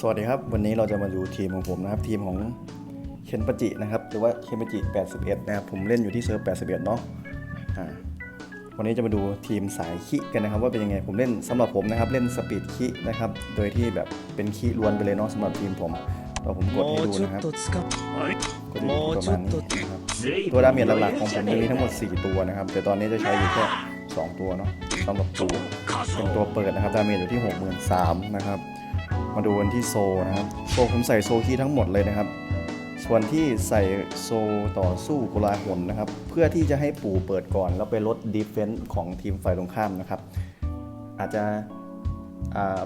สวัสดีครับ วันนี้เราจะมาดูทีมของผมนะครับ ทีมของเคนปจินะครับ หรือว่าเคนปจิ 81 นะครับ ผมเล่นอยู่ที่เซิร์ฟ 81 เนาะวันนี้จะมาดูทีมสายคิกันนะครับ ว่าเป็นยังไงผมเล่นสำหรับผมนะครับ เล่นสปีดคินะครับ โดยที่แบบเป็นคิล้วนไปเลยเนาะสำหรับทีมผมเราผมกดให้ดูนะครับกดดูประมาณนี้นะครับตัวดาเมจหลักของผมจะมีทั้งหมด 4 ตัวนะครับ แต่ตอนนี้จะใช้อยู่แค่2ตัวเนาะสำหรับตัวเป็นตัวเปิดนะครับดาเมจอยู่ที่ 63,000นะครับ มาดูกันที่โซนะครับโซผมใส่โซคีย์ทั้งหมดเลยนะครับ ส่วนที่ใส่โซต่อสู้กุลาหนนะครับ เพื่อที่จะให้ปู่เปิดก่อน แล้วไปลดดีเฟนส์ของทีมฝ่ายตรงข้ามนะครับ อาจจะ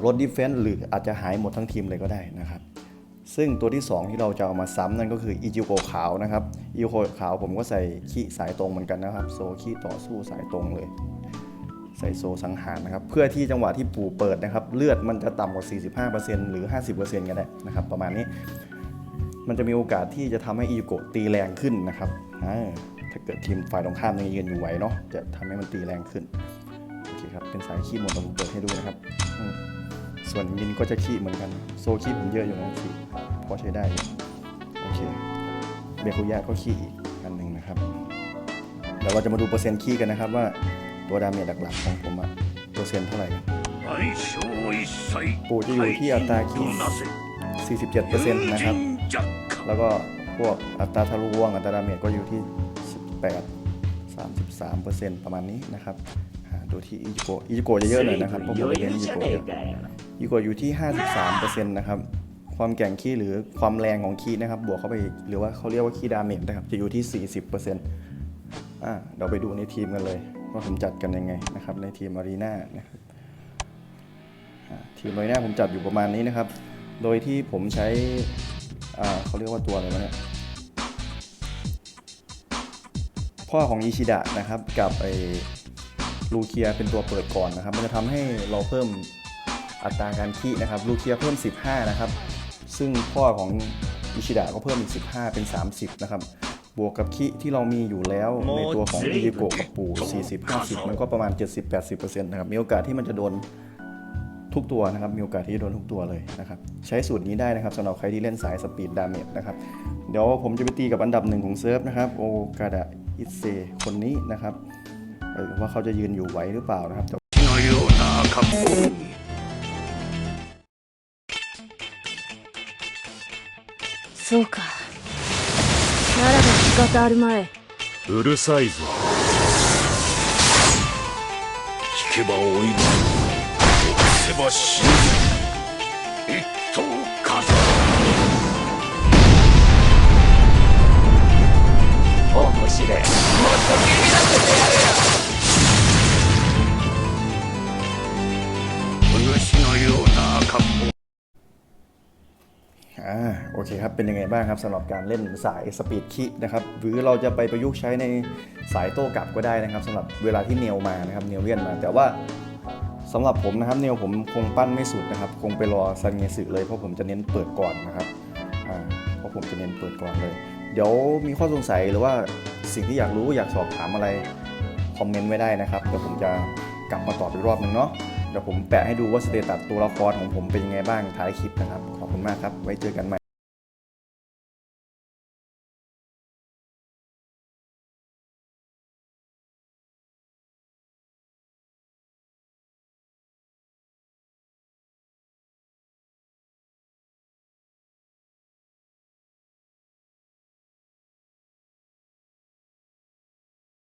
ลดดีเฟนส์หรืออาจจะหายหมดทั้งทีมเลยก็ได้นะครับ ซึ่งตัวที่ 2 ที่เราจะเอามาซ้ำนั่นก็คืออิจิโกขาวนะครับอิจิโกขาวผมก็ใส่ขี้สายตรงเหมือนกันนะครับ โซขี้ต่อสู้สายตรงเลย ใส่โซสังหารนะครับ เพื่อที่จังหวะที่ปู่เปิดนะครับ เลือดมันจะต่ำกว่า 45%หรือ 50%กันได้นะครับ ประมาณนี้ มันจะมีโอกาสที่จะทำให้อิจิโกะตีแรงขึ้นนะครับถ้าเกิดทีมฝ่ายตรงข้ามยังยืนอยู่ไหวเนาะจะทำให้มันตีแรงขึ้นโอเคครับเป็นสายขี้หมดผมเปิดให้ดูนะครับ ส่วนมินก็จะขี้เหมือนกัน โซขี้ผมเยอะอยู่นะสิพอใช้ได้โอเคเบคุยะก็ขี้อีกอันหนึ่งนะครับเดี๋ยวเราจะมาดูเปอร์เซ็นต์ขี้กันนะครับว่า ตัวดาเมจหลักๆของผมอะเปอรเซ็นเท่าไหร่ปู่จะอยู่ที่อัตราคี47%นต์นะครับ แล้วก็พวกอัตราทะลุวงอัตราดาเมจก็อยู่ที่ 18 33เปอร์เซ็นต์ประมาณนี้นะครับดูที่อิจิโกะอิจิโกะจะเยอะหน่อยนะครับเพราะผมเล่นอิจิโกะอิจิโกะอยู่ที่ 53%นต์นะครับความแข่งขี้หรือความแรงของขี้นะครับ บวกเข้าไปหรือว่าเขาเรียกว่าขี้ดาเมจนะครับ จะอยู่ที่ 40%อร์เซ็นต์เราไปดูในทีมกันเลย ว่าผมจัดกันยังไงนะครับ ในทีมอารีนานะครับทีมอารีนาผมจัดอยู่ประมาณนี้นะครับ โดยที่ผมใช้เขาเรียกว่าตัวอะไรวะเนี่ยพ่อของอิชิดะนะครับกับไอ้ลูเคียเป็นตัวเปิดก่อนนะครับ มันจะทำให้เราเพิ่มอัตราการคีนะครับลูเคียเพิ่ม 15 นะครับ ซึ่งพ่อของอิชิดะก็เพิ่มอีก 15 เป็น 30 นะครับ บวกกับคีที่เรามีอยู่แล้วในตัวของอิจิโกะกับปู่40 50 มันก็ประมาณ 70-80%นะครับ มีโอกาสที่มันจะโดน ทุกตัวนะครับ มีโอกาสที่จะโดนทุกตัวเลยนะครับ ใช้สูตรนี้ได้นะครับสำหรับใครที่เล่นสายสปีดดาเมจนะครับ เดี๋ยวผมจะไปตีกับอันดับหนึ่งของเซิร์ฟนะครับ โอกาดะอิเซคนนี้นะครับเออว่าเขาจะยืนอยู่ไหวหรือเปล่านะครับแต่ のような格好にそうかならば仕 方あるまい。うるさいぞ。聞けば追い押せば死ぬ。 อ่าโอเคครับ เป็นยังไงบ้างครับสำหรับการเล่นสายสปีดคินะครับ หรือเราจะไปประยุกต์ใช้ในสายโต้กลับก็ได้นะครับสำหรับเวลาที่เนวมานะครับเนวเลียนมา แต่ว่าสำหรับผมนะครับเนวผมคงปั้นไม่สุดนะครับ คงไปรอซันเงสึเลยเพราะผมจะเน้นเปิดก่อนนะครับอ่าเพราะผมจะเน้นเปิดก่อนเลย เดี๋ยวมีข้อสงสัยหรือว่าสิ่งที่อยากรู้อยากสอบถามอะไรคอมเมนต์ไว้ได้นะครับเดี๋ยวผมจะกลับมาตอบอีกรอบหนึ่งเนาะ เดี๋ยวผมแปะให้ดูว่าสเตตัสตัวละครของผมเป็นยังไงบ้างท้ายคลิปนะครับ ขอบคุณมากครับ ไว้เจอกันใหม่